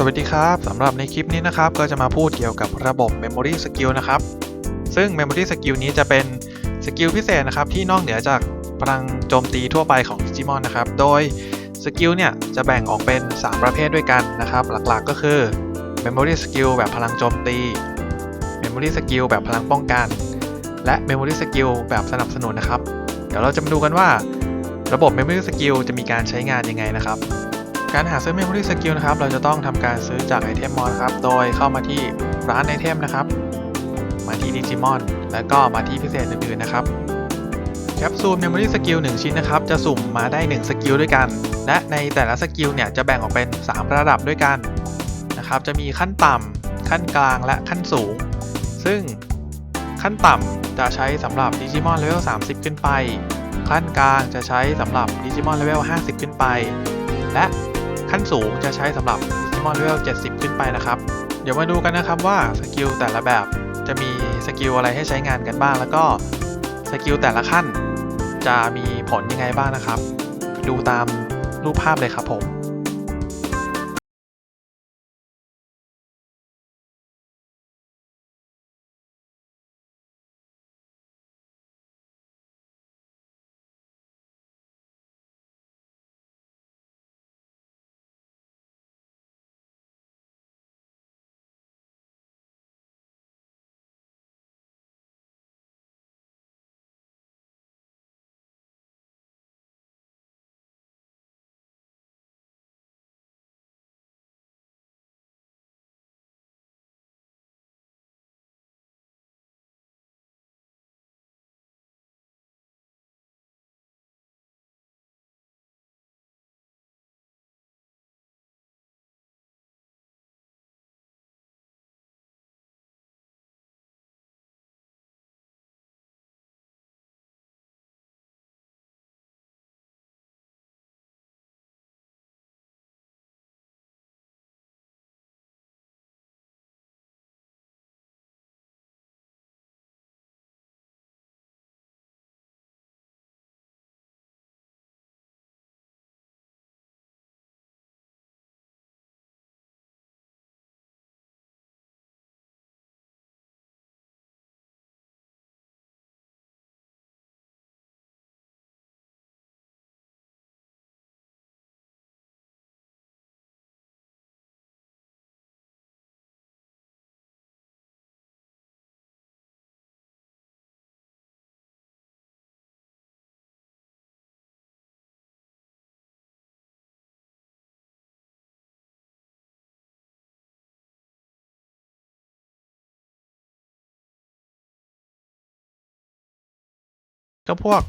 สวัสดีครับสำหรับในคลิปนี้นะครับก็จะมาพูดเกี่ยวกับระบบ Memory Skill นะครับซึ่ง Memory Skill นี้จะเป็นสกิลพิเศษนะครับที่นอกเหนือจากพลังโจมตีทั่วไปของ Digimon นะครับโดยสกิลเนี่ยจะแบ่งออกเป็น 3 ประเภทด้วยกันนะครับหลักๆก็คือ Memory Skill แบบพลังโจมตี Memory Skill แบบพลังป้องกัน และ Memory Skill แบบสนับสนุนนะครับ เดี๋ยวเราจะมาดูกันว่า ระบบ Memory Skill จะมีการใช้งานยังไงนะครับ การหาซื้อ Memory Skill นะครับ เราจะต้องทำการซื้อจากไอเทมมอลครับ โดยเข้ามาที่ร้านไอเทมนะครับ มาที่ Digimon แล้วก็มาที่พิเศษอื่นๆนะครับ แคปซูล Memory Skill 1ชิ้นนะครับ จะสุ่มมาได้ 1 สกิลด้วยกัน และในแต่ละสกิลเนี่ยจะแบ่งออกเป็น 3 ระดับด้วยกันนะครับ จะมีขั้นต่ำขั้นกลางและขั้นสูง ซึ่งขั้นต่ำจะใช้สำหรับ Digimon Level 30 ขึ้นไป ขั้นกลางจะใช้สำหรับ Digimon Level 50 ขึ้นไป และ ขั้นสูงจะใช้สำหรับดิจิมอนเลเวล 70 ขึ้นไปนะครับ เดี๋ยวมาดูกันนะครับว่าสกิลแต่ละแบบจะมีสกิลอะไรให้ใช้งานกันบ้าง แล้วก็สกิลแต่ละขั้นจะมีผลยังไงบ้างนะครับ ดูตามรูปภาพเลยครับผม ก็พวก